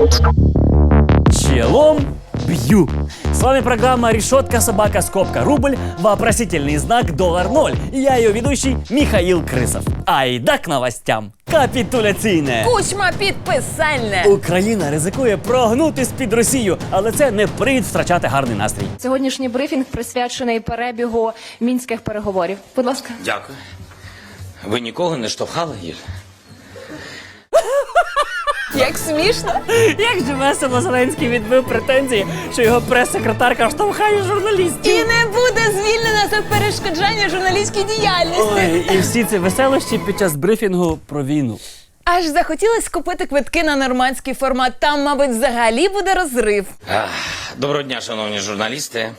Thank you. Бью. С вами программа «Решетка, собака, скобка, рубль», вопросительный знак «Доллар ноль». И я ее ведущий Михаил Крысов. Айда к новостям. Капітуляційне. Кучма підписальне. Україна ризикує прогнути з-під Росію, але це не привід втрачати гарний настрій. Сьогоднішній брифінг присвячений перебігу мінських переговорів. Будь ласка. Дякую. Ви нікого не штовхали, Юль? Як смішно. Як же весело Зеленський відбив претензії, що його прес-секретарка штовхає журналістів. І не буде звільнена за перешкоджання журналістській діяльності. Ой, і всі ці веселощі під час брифінгу про війну. Аж захотілось купити квитки на нормандський формат. Там, мабуть, взагалі буде розрив. Ах, Доброго дня, шановні журналісти.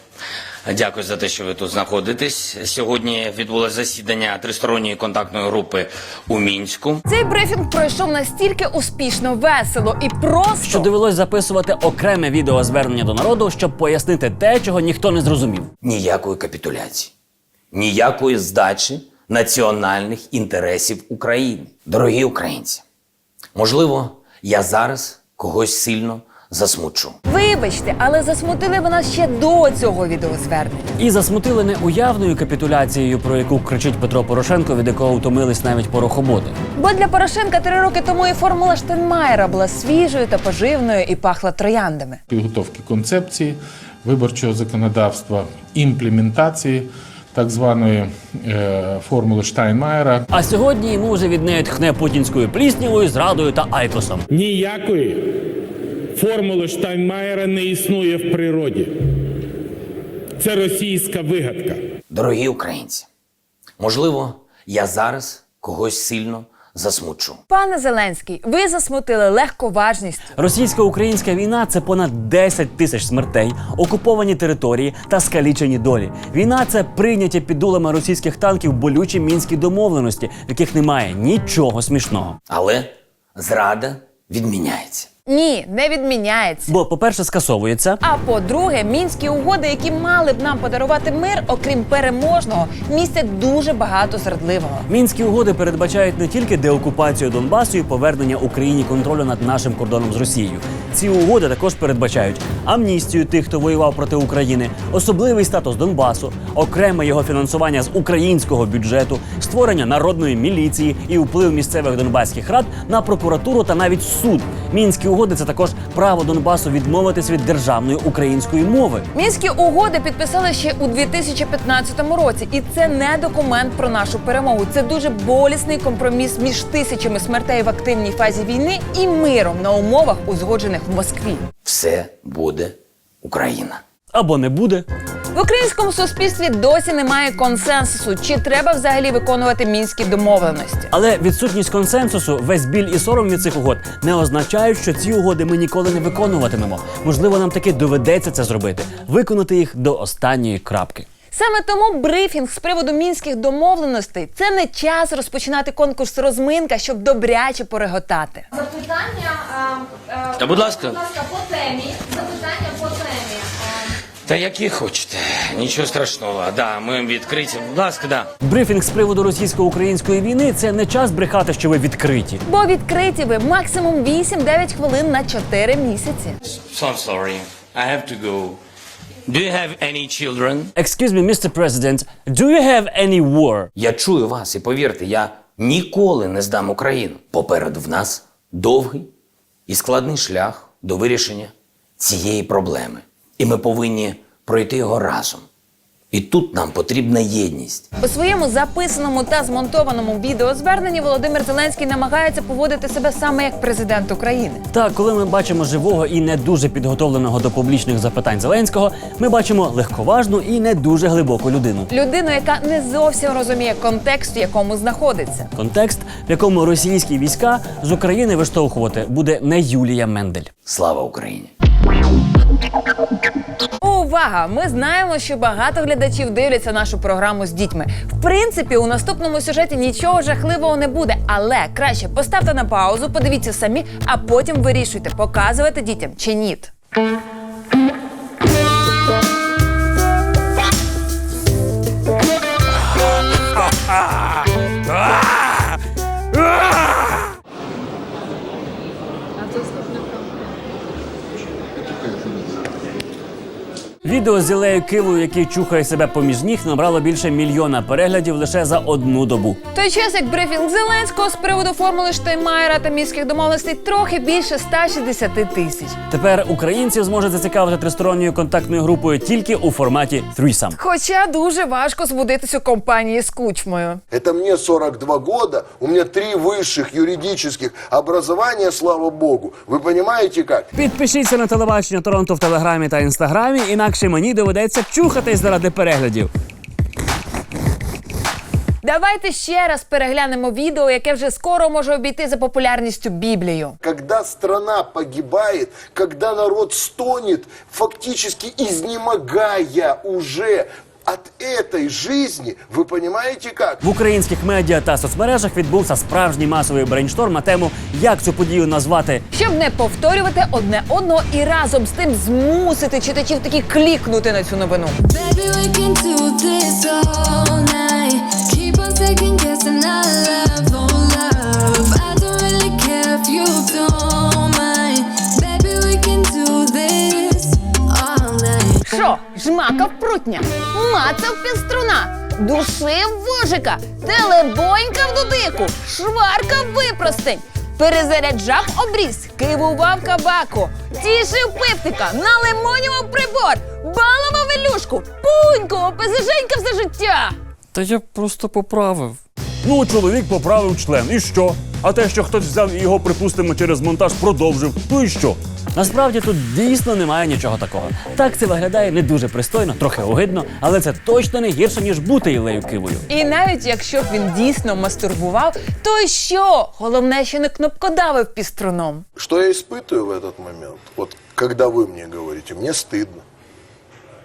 Дякую за те, що ви тут знаходитесь. Сьогодні відбулося засідання тристоронньої контактної групи у Мінську. Цей брифінг пройшов настільки успішно, весело і просто. Що довелось записувати окреме відеозвернення до народу, щоб пояснити те, чого ніхто не зрозумів. Ніякої капітуляції, ніякої здачі національних інтересів України. Дорогі українці, можливо, я зараз когось сильно засмучу. Вибачте, але засмутили ви нас ще до цього відеозвернення. І засмутили не уявною капітуляцією, про яку кричить Петро Порошенко, від якого втомились навіть порохоботи. Бо для Порошенка три роки тому і формула Штенмаєра була свіжою та поживною і пахла трояндами. підготовки концепції виборчого законодавства, імплементації так званої е, формули Штайнмаєра. А сьогодні йому вже від неї тхне путінською пліснявою, зрадою та айкосом. Ніякої формули Штайнмаєра не існує в природі. Це російська вигадка. Дорогі українці, можливо, я зараз когось сильно засмучу. Пане Зеленський, ви засмутили легковажністю. Російсько-українська війна це понад 10 тисяч смертей, окуповані території та скалічені долі. Війна це прийняті під дулами російських танків болючі мінські домовленості, в яких немає нічого смішного. Але зрада відміняється. Ні, не відміняється. Бо, по-перше, скасовується. А по-друге, мінські угоди, які мали б нам подарувати мир, окрім переможного, містять дуже багато зрадливого. Мінські угоди передбачають не тільки деокупацію Донбасу і повернення Україні контролю над нашим кордоном з Росією. Ці угоди також передбачають амністію тих, хто воював проти України, особливий статус Донбасу, окреме його фінансування з українського бюджету, створення народної міліції і вплив місцевих донбаських рад на прокуратуру та навіть суд. Мінські угоди це також право Донбасу відмовитись від державної української мови. Мінські угоди підписали ще у 2015 році, і це не документ про нашу перемогу. Це дуже болісний компроміс між тисячами смертей в активній фазі війни і миром на умовах, узгоджених в Москві. Все буде Україна. Або не буде. В українському суспільстві досі немає консенсусу, чи треба взагалі виконувати мінські домовленості. Але відсутність консенсусу, весь біль і сором від цих угод не означають, що ці угоди ми ніколи не виконуватимемо. Можливо, нам таки доведеться це зробити, виконати їх до останньої крапки. Саме тому брифінг з приводу мінських домовленостей це не час розпочинати конкурс розминка, щоб добряче пореготати. Запитання, а, а, Та будь ласка. будь ласка, по темі. Запитання по темі. Та які хочете, нічого страшного. Да, ми відкриті. Будь ласка, да. Брифінг з приводу російсько-української війни це не час брехати, що ви відкриті. Бо відкриті ви максимум 8-9 хвилин на 4 місяці. So I'm sorry. I have to go. Do you have any children? Excuse me, Mr. President, do you have any war? Я чую вас і повірте, я ніколи не здам Україну. Попереду в нас довгий і складний шлях до вирішення цієї проблеми. І ми повинні пройти його разом. І тут нам потрібна єдність. У своєму записаному та змонтованому відеозверненні Володимир Зеленський намагається поводити себе саме як президент України. Так, коли ми бачимо живого і не дуже підготовленого до публічних запитань Зеленського, ми бачимо легковажну і не дуже глибоку людину. Людину, яка не зовсім розуміє контекст, в якому знаходиться. Контекст, в якому російські війська з України виштовхувати буде не Юлія Мендель. Слава Україні! Увага! Ми знаємо, що багато глядачів дивляться нашу програму з дітьми. В принципі, у наступному сюжеті нічого жахливого не буде, але краще поставте на паузу, подивіться самі, а потім вирішуйте, показувати дітям чи ні. Відео з Ілею Кивою, який чухає себе поміж ніг, набрало більше мільйона переглядів лише за одну добу. В той час як брифінг Зеленського з приводу формули Штайнмаєра та міських домовленостей трохи більше 160 тисяч. Тепер українців зможуть зацікавити тристоронньою контактною групою тільки у форматі threesome. Хоча дуже важко збудитись у компанії з кучмою. Это мне 42 года, у меня три высших юридических образования, слава богу. Вы понимаете как? Підпишіться на телебачення Торонто в телеграмі та інстаграмі, інакше мені доведеться чухатись заради переглядів. Давайте ще раз переглянемо відео, яке вже скоро може обійти за популярністю Біблію. Когда страна погибает, когда народ стонет, фактически изнемогая уже от этой жизни, ви понимаете как? В українських медіа та соцмережах відбувся справжній масовий брейншторм на тему, як цю подію назвати Щоб не повторювати одне одного і разом з тим змусити читачів таки клікнути на цю новину. Baby, we can do this all Що, жмакав прутня, мацав піструна, душив вожика, телебонькав дудику, шваркав випростень, перезаряджав обріз, кивував кабаку, тішив пивтика, налимонював прибор, балував Ілюшку, пуньку, пизиженька все життя. Та я просто поправив. Ну, чоловік поправив член. І що? А те, що хтось взяв і його, припустимо, через монтаж продовжив. Ну і що? Насправді тут дійсно немає нічого такого. Так це виглядає не дуже пристойно, трохи огидно, але це точно не гірше, ніж бути Ілею Кивою. І навіть якщо б він дійсно мастурбував, то й що? Головне, що не кнопкодавив піструном. Что я испытываю в этот момент? Вот когда вы мне говорите, мне стыдно.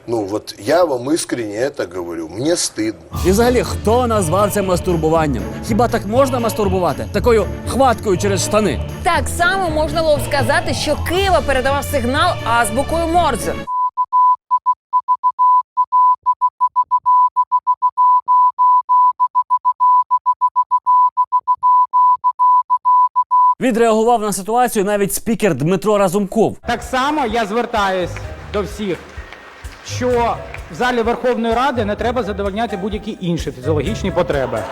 Ну вот я вам искренне это говорю, мне стыдно. І взагалі, хто назвав це мастурбуванням? Хіба так можна мастурбувати? Такою хваткою через штани? Так само можна було б сказати, що Кива передавав сигнал азбукою Морзе. Відреагував на ситуацію навіть спікер Дмитро Разумков. Так само я звертаюсь до всіх, що в залі Верховної Ради не треба задовольняти будь-які інші фізіологічні потреби.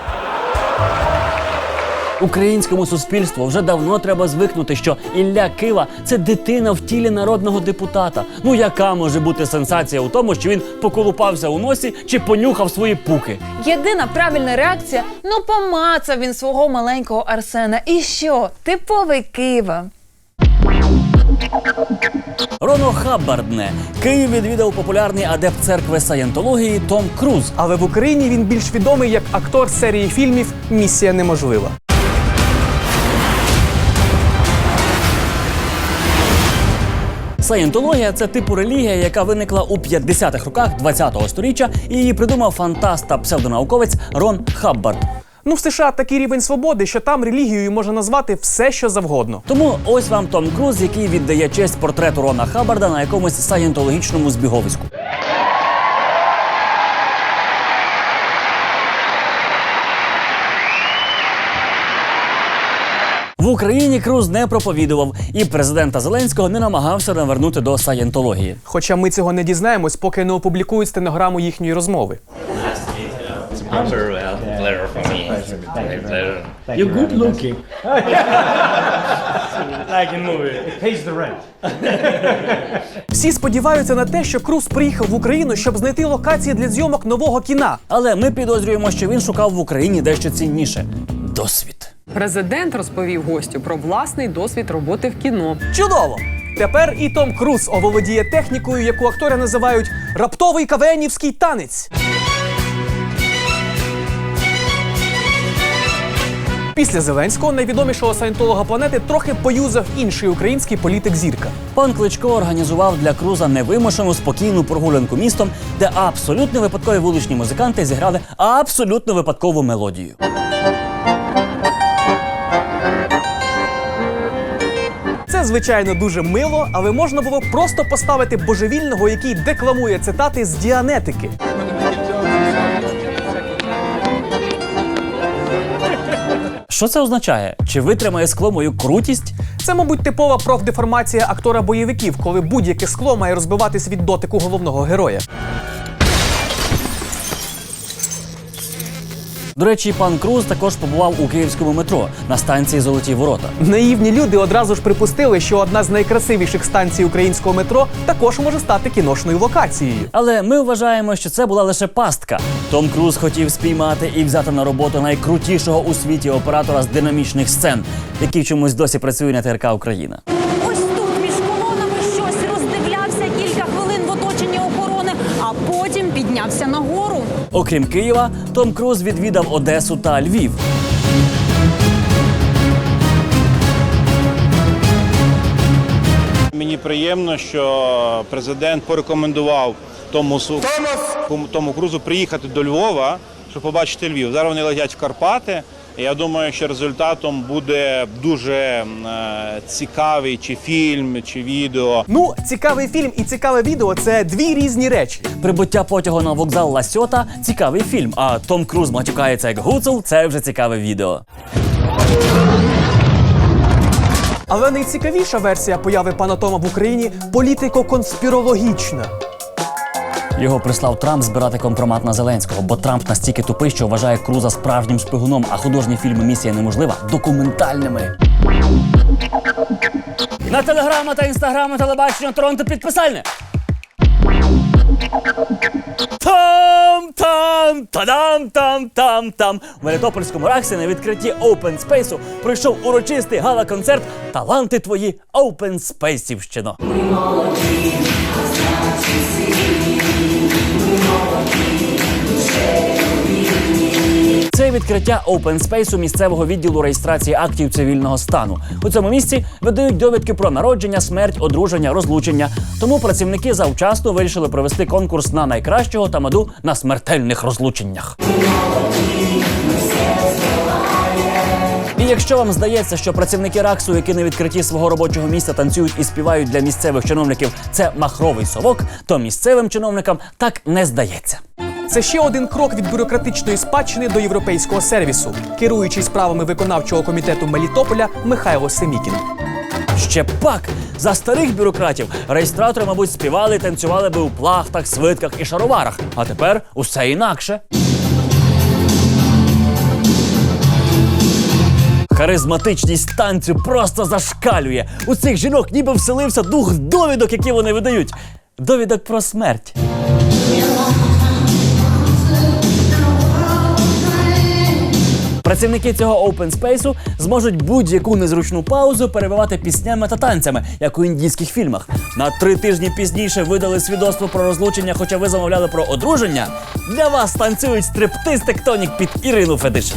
Українському суспільству вже давно треба звикнути, що Ілля Кива це дитина в тілі народного депутата. Ну яка може бути сенсація у тому, що він поколупався у носі чи понюхав свої пуки? Єдина правильна реакція ну помацав він свого маленького Арсена. І що? Типовий Кива. Роно Хаббардне Київ відвідав популярний адепт церкви саєнтології Том Круз. Але в Україні він більш відомий як актор серії фільмів Місія неможлива. Саєнтологія це типу релігія, яка виникла у 50-х роках 20-го сторіччя, і її придумав фантаст та псевдонауковець Рон Хаббард. Ну, в США такий рівень свободи, що там релігією можна назвати все, що завгодно. Тому ось вам Том Круз, який віддає честь портрету Рона Хаббарда на якомусь саєнтологічному збіговиську. В Україні Круз не проповідував, і президента Зеленського не намагався навернути до саєнтології. Хоча ми цього не дізнаємось, поки не опублікують стенограму їхньої розмови. Всі сподіваються на те, що Круз приїхав в Україну, щоб знайти локації для зйомок нового кіна. Але ми підозрюємо, що він шукав в Україні дещо цінніше досвід. Президент розповів гостю про власний досвід роботи в кіно. Чудово! Тепер і Том Круз оволодіє технікою, яку актори називають раптовий кавенівський танець. Після Зеленського найвідомішого саєнтолога планети трохи поюзав інший український політик зірка. Пан Кличко організував для Круза невимушену спокійну прогулянку містом, де абсолютно випадкові вуличні музиканти зіграли абсолютно випадкову мелодію. Це звичайно дуже мило, але можна було просто поставити божевільного, який декламує цитати з діанетики. Що це означає? Чи витримає скло мою крутість? Це, мабуть, типова профдеформація актора бойовиків, коли будь-яке скло має розбиватись від дотику головного героя. До речі, пан Круз також побував у київському метро на станції Золоті Ворота. Наївні люди одразу ж припустили, що одна з найкрасивіших станцій українського метро також може стати кіношною локацією. Але ми вважаємо, що це була лише пастка. Том Круз хотів спіймати і взяти на роботу найкрутішого у світі оператора з динамічних сцен, який чомусь досі працює на ТРК Україна. Ось тут між колонами щось роздивлявся кілька хвилин в оточенні охорони, а потім піднявся нагору. Окрім Києва, Том Круз відвідав Одесу та Львів. Мені приємно, що президент порекомендував тому, тому Крузу приїхати до Львова, щоб побачити Львів. Зараз вони летять в Карпати. Я думаю, що результатом буде дуже е, цікавий чи фільм, чи відео. Ну, цікавий фільм і цікаве відео це дві різні речі. Прибуття потягу на вокзал Ласьота цікавий фільм. А Том Круз матюкається як гуцул це вже цікаве відео. Але найцікавіша версія появи пана Тома в Україні політико-конспірологічна. Його прислав Трамп збирати компромат на Зеленського, бо Трамп настільки тупий, що вважає Круза справжнім шпигуном, а художні фільми Місія неможлива документальними. На телеграма та інстаграми телебачення Торонто підписальне. Там там тадам там там там в Мелітопольському раксі на відкритті Open Space пройшов урочистий гала-концерт Таланти твої Open Спейсівщино. Це відкриття Space місцевого відділу реєстрації актів цивільного стану. У цьому місці видають довідки про народження, смерть, одруження, розлучення. Тому працівники завчасно вирішили провести конкурс на найкращого тамаду на смертельних розлученнях. І якщо вам здається, що працівники РАКСу, які на відкритті свого робочого місця танцюють і співають для місцевих чиновників, це махровий совок, то місцевим чиновникам так не здається. Це ще один крок від бюрократичної спадщини до європейського сервісу, керуючий справами виконавчого комітету Мелітополя Михайло Семікін. Ще пак за старих бюрократів реєстратори, мабуть, співали і танцювали би у плахтах, свитках і шароварах. А тепер усе інакше. Харизматичність танцю просто зашкалює. У цих жінок ніби вселився дух довідок, які вони видають. Довідок про смерть. Працівники цього Open Space зможуть будь-яку незручну паузу перебивати піснями та танцями, як у індійських фільмах. На три тижні пізніше видали свідоцтво про розлучення, хоча ви замовляли про одруження. Для вас танцюють стриптиз тектонік під Ірину Федишин.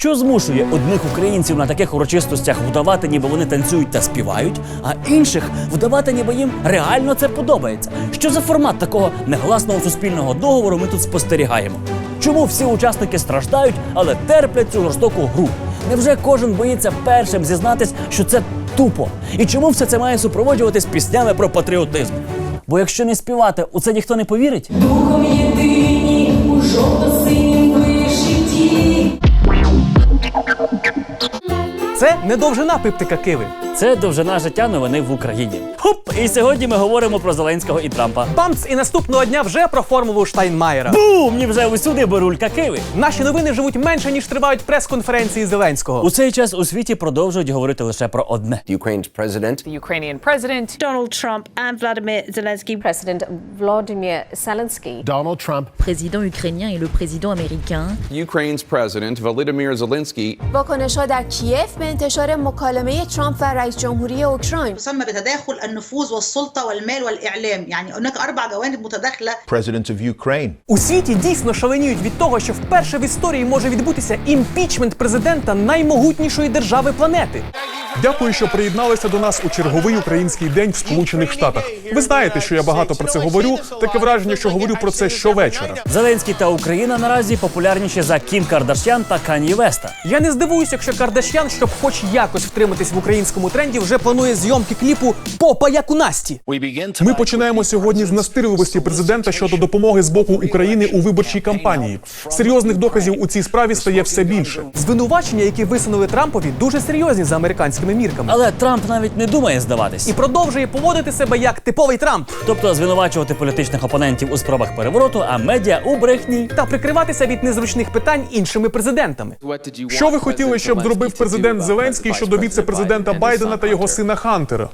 Що змушує одних українців на таких урочистостях вдавати, ніби вони танцюють та співають, а інших вдавати, ніби їм реально це подобається? Що за формат такого негласного суспільного договору ми тут спостерігаємо? Чому всі учасники страждають, але терплять цю жорстоку гру? Невже кожен боїться першим зізнатись, що це тупо? І чому все це має супроводжуватись піснями про патріотизм? Бо якщо не співати, у це ніхто не повірить. Духом єдині у жовто-синім Це не довжина пиптика Киви. Це довжина життя новини в Україні. Хоп! І сьогодні ми говоримо про Зеленського і Трампа. Памц і наступного дня вже про формулу Штайнмаєра. Бум! Мені вже усюди бурулька киви. Наші новини живуть менше, ніж тривають прес-конференції Зеленського. У цей час у світі продовжують говорити лише про одне. Ukraine's Ukrainian president Donald Trump and Vladimir Zelensky. President Volodymyr Zelensky. Donald Trump. Président ukrainien et le président américain. Ukraine's president Volodymyr Zelensky واکنش‌ها در کیف به انتشار مکالمه ترامپ و رئیس جمهوری اوکراین. يسمى بتداخل النفوذ والسلطة والمال والإعلام يعني هناك أربع جوانب متداخلة President of Ukraine. У світі дійсно шаленіють від того, що вперше в історії може відбутися імпічмент президента наймогутнішої держави планети. Дякую, що приєдналися до нас у черговий український день в Сполучених Штатах. Ви знаєте, що я багато про це говорю. Таке враження, що говорю про це щовечора. Зеленський та Україна наразі популярніші за Кім Кардашян та Кані Веста. Я не здивуюся, якщо Кардашян, щоб хоч якось втриматись в українському тренді, вже планує зйомки кліпу Попа як у Насті. Ми починаємо сьогодні з настирливості президента щодо допомоги з боку України у виборчій кампанії. Серйозних доказів у цій справі стає все більше. Звинувачення, які висунули Трампові, дуже серйозні за американськими мірками. Але Трамп навіть не думає здаватись. І продовжує поводити себе як типовий Трамп Тобто звинувачувати політичних опонентів у спробах перевороту, а медіа у брехні. та прикриватися від незручних питань іншими президентами. Що ви хотіли, щоб зробив президент Зеленський щодо віце-президента Байдена та його сина Хантера?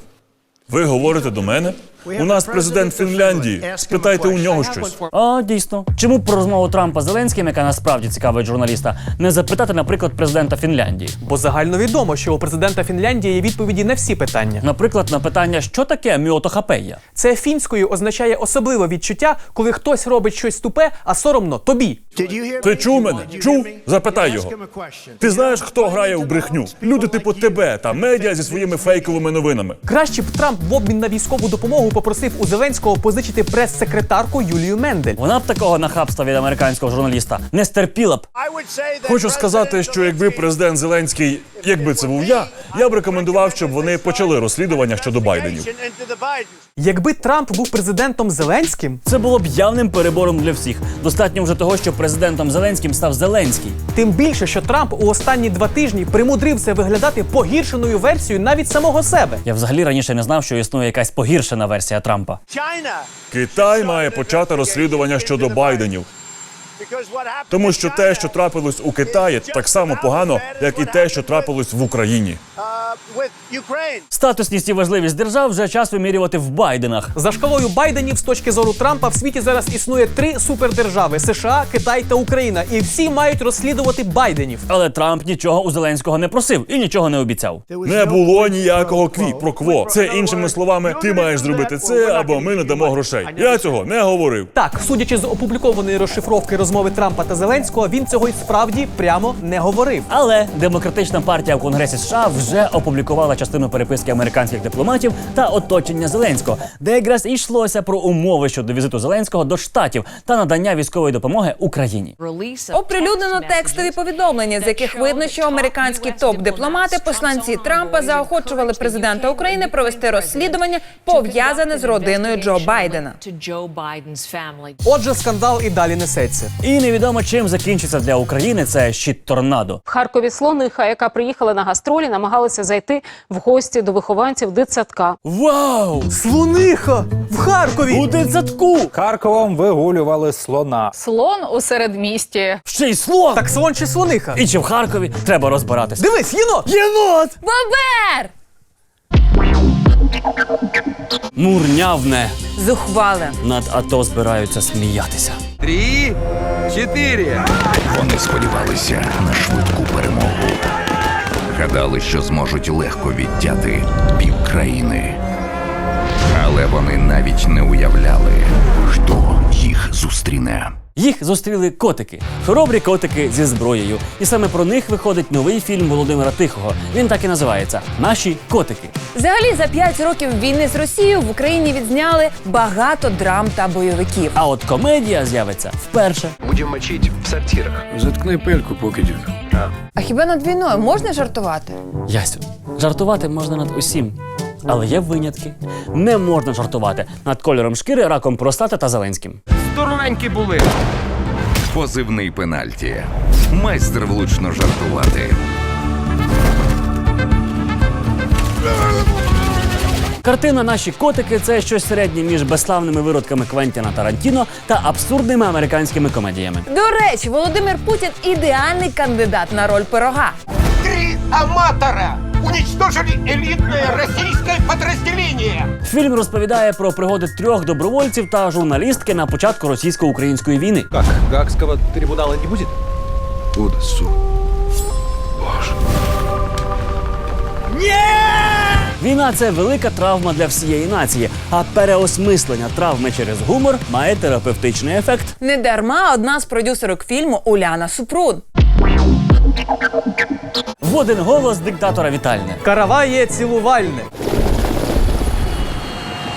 Ви говорите до мене? У нас президент Фінляндії. Спитайте у нього щось. О, дійсно. Чому про розмову Трампа з Зеленським, яка насправді цікавить журналіста, не запитати, наприклад, президента Фінляндії? Бо загальновідомо, що у президента Фінляндії є відповіді на всі питання. Наприклад, на питання, що таке міотохапея? Це фінською означає особливе відчуття, коли хтось робить щось тупе, а соромно тобі. Ти чув мене? Чув? Запитай його. Ти знаєш, хто грає у брехню? Люди типу тебе та медіа зі своїми фейковими новинами. Краще б Трамп в обмін на військову допомогу попросив у Зеленського позичити прес-секретарку Юлію Мендель. Вона б такого нахабства від американського журналіста не стерпіла б. Хочу сказати, що якби президент Зеленський, якби це був я, я б рекомендував, щоб вони почали розслідування щодо Байденів. Якби Трамп був президентом Зеленським, Це було б явним перебором для всіх. Достатньо вже того, що президентом Зеленським став Зеленський. тим більше, що Трамп у останні два тижні примудрився виглядати погіршеною версією навіть самого себе. Я взагалі раніше не знав, що існує якась погіршена версія Трампа. Китай має почати розслідування щодо Байденів. Тому що те, що трапилось у Китаї, так само погано, як і те, що трапилось в Україні. Статусність і важливість держав вже час вимірювати в Байденах. За шкалою Байденів з точки зору Трампа в світі зараз існує три супердержави: США, Китай та Україна, і всі мають розслідувати Байденів. Але Трамп нічого у Зеленського не просив і нічого не обіцяв. Не було ніякого кві про кво. Це іншими словами, ти маєш зробити це або ми не дамо грошей. Я цього не говорив. Так, судячи з опублікованої розшифровки розмови Трампа та Зеленського, він цього й справді прямо не говорив. Але демократична партія в Конгресі США вже опублікувала частину переписки американських дипломатів та оточення Зеленського, де якраз і йшлося про умови щодо візиту Зеленського до штатів та надання військової допомоги Україні. Оприлюднено текстові повідомлення, з яких видно, що американські топ-дипломати, посланці Трампа, заохочували президента України провести розслідування пов'язане з родиною Джо Байдена. Отже, скандал і далі несеться. І невідомо чим закінчиться для України це щит торнадо. В Харкові слониха, яка приїхала на гастролі, намагалася зайти в гості до вихованців дитсадка. Вау! Слониха в Харкові! У дитсадку! Харковом вигулювали слона. Слон у середмісті. Ще й слон! Так слон чи слониха? І чи в Харкові треба розбиратись. Дивись, єнот! Єнот! Бобер! Мурнявне. Зухвале. Над АТО збираються сміятися. Три, чотири. Вони сподівалися на швидку перемогу. Гадали, що зможуть легко відтяти півкраїни. Але вони навіть не уявляли. Їх зустріли котики, хоробрі котики зі зброєю. І саме про них виходить новий фільм Володимира Тихого. Він так і називається Наші котики. Взагалі за 5 років війни з Росією в Україні відзняли багато драм та бойовиків. А от комедія з'явиться вперше. Будемо мочити в сортирах. Заткни пельку, поки А хіба над війною можна жартувати? Ясю, жартувати можна над усім. Але є винятки. Не можна жартувати над кольором шкіри, раком простати та Зеленським. Здоровенькі були. Позивний пенальті. Майстер влучно жартувати. Картина Наші котики це щось середнє між безславними виродками Квентіна Тарантіно та абсурдними американськими комедіями. До речі, Володимир Путін ідеальний кандидат на роль пирога. Три аматора уничтожили элитное российское подразделение. Фільм розповідає про пригоди трьох добровольців та журналістки на початку російсько-української війни. Как, Гаагского трибунала не будет? Будет, су. Війна це велика травма для всієї нації, а переосмислення травми через гумор має терапевтичний ефект. Не дарма одна з продюсерок фільму Уляна Супрун. В один голос диктатора вітальне. Караває цілувальне.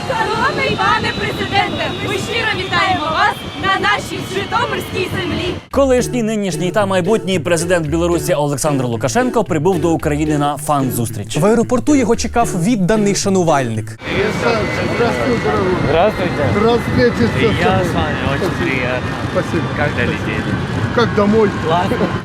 Шановний пане президенте, ми щиро вітаємо вас на нашій Житомирській землі. Колишній нинішній та майбутній президент Білорусі Олександр Лукашенко прибув до України на фан-зустріч. В аеропорту його чекав відданий шанувальник. Здравствуйте. Здравствуйте. Я с вами, очень приятно. Спасибо. Как долетели? Как домой?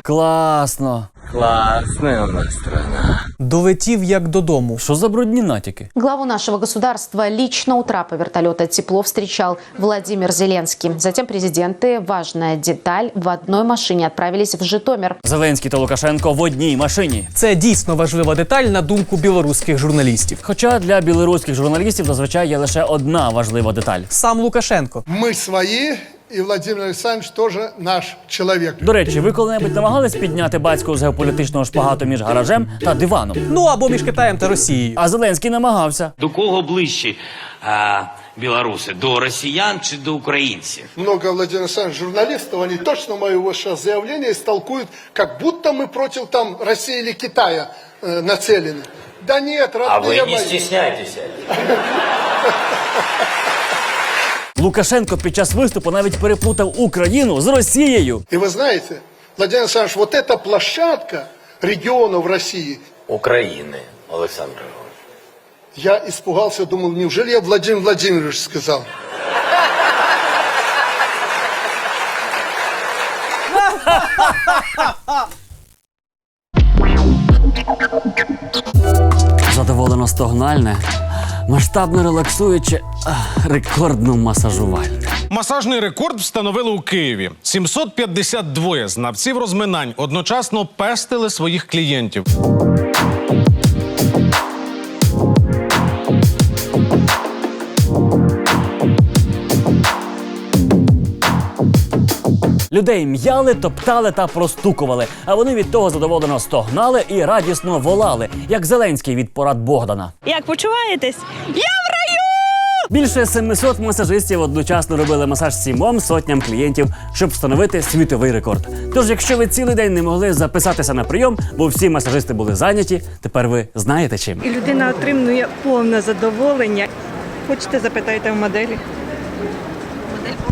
Класно. Класна у нас страна. Долетів як додому. Що за брудні натяки? Главу нашего государства лично у трапа вертолета тепло встречал Владимир Зеленский. Затем президенты, важная деталь, в одной машине отправились в Житомир. Зеленський та Лукашенко в одній машині. Це дійсно важлива деталь на думку білоруських журналістів. Хоча для білоруських журналістів зазвичай є лише одна важлива деталь. Сам Лукашенко. Мы свои, и Владимир Александрович тоже наш человек. До речі, ви коли-небудь намагались підняти батько з геополітичного шпагату між гаражем та диваном? Ну або між Китаєм та Росією. А Зеленський намагався. До кого ближчі а, білоруси? До росіян чи до українців? Много Владимир Александрович журналистов, они точно мое ваше заявление истолкуют, как будто мы против там России или Китая э, нацелены. Да нет, родные А ви не мои. стісняйтеся. Лукашенко під час виступу навіть переплутав Україну з Росією. И вы знаете, Владимир Александрович, вот эта площадка регионов России, України, Олександр Григорович. я испугался, думал, неужели я Владимир Владимирович сказал? Задоволено стогнальне, масштабно релаксуюче, ах, рекордно масажувальне. Масажний рекорд встановили у Києві. 752 знавців розминань одночасно пестили своїх клієнтів. Людей м'яли, топтали та простукували, а вони від того задоволено стогнали і радісно волали, як Зеленський від порад Богдана. Як почуваєтесь? Я в раю! Більше 700 масажистів одночасно робили масаж сімом сотням клієнтів, щоб встановити світовий рекорд. Тож, якщо ви цілий день не могли записатися на прийом, бо всі масажисти були зайняті, тепер ви знаєте чим. І людина отримує повне задоволення. Хочете, запитайте в моделі?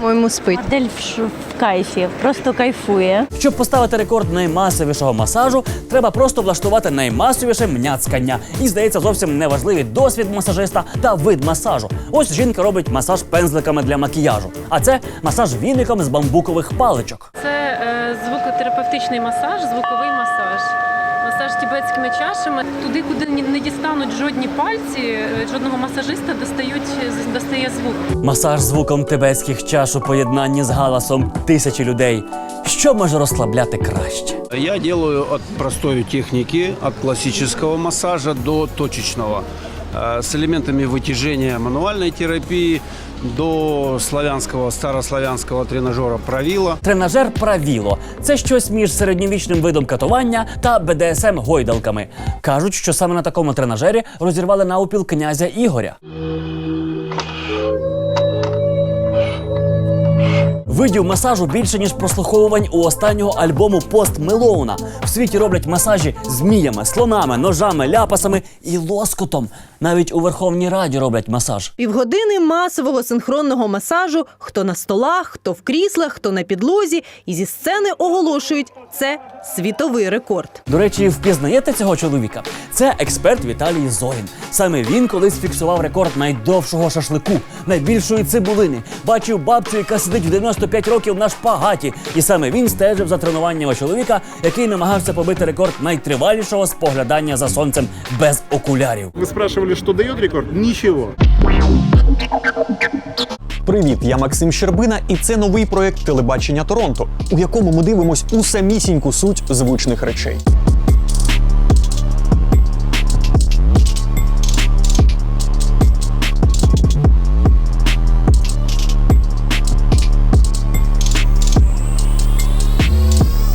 По-моєму, спить. Модель в, в кайфі, просто кайфує. Щоб поставити рекорд наймасовішого масажу, треба просто влаштувати наймасовіше мняцкання. І здається, зовсім неважливий досвід масажиста та вид масажу. Ось жінка робить масаж пензликами для макіяжу, а це масаж віником з бамбукових паличок. Це е, звукотерапевтичний масаж, звуковий масаж. Масаж тібетськими чашами. Туди, куди ні- не дістануть жодні пальці, е, жодного масажиста достають, достає звук. Масаж звуком тибетських чаш у поєднанні з галасом тисячі людей. Що може розслабляти краще? Я роблю від простої техніки, від класичного масажу до точечного, с элементами вытяжения мануальной терапии до славянського старославянського тренажера правіло. Тренажер правіло це щось між середньовічним видом катування та БДСМ гойдалками. Кажуть, що саме на такому тренажері розірвали наупіл князя Ігоря. Видів масажу більше ніж прослуховувань у останнього альбому Пост Мелоуна. В світі роблять масажі зміями, слонами, ножами, ляпасами і лоскотом. Навіть у Верховній Раді роблять масаж. Півгодини масового синхронного масажу. Хто на столах, хто в кріслах, хто на підлозі. І зі сцени оголошують це світовий рекорд. До речі, впізнаєте цього чоловіка? Це експерт Віталій Зорін. Саме він колись фіксував рекорд найдовшого шашлику, найбільшої цибулини. Бачив бабцю, яка сидить в 95 років на шпагаті. І саме він стежив за тренуваннями чоловіка, який намагався побити рекорд найтривалішого споглядання за сонцем без окулярів. Вы спрашивали, что дает рекорд? Ничего. Привіт, я Максим Щербина, і це новий проект телебачення Торонто, у якому ми дивимось у самісіньку суть звичних речей.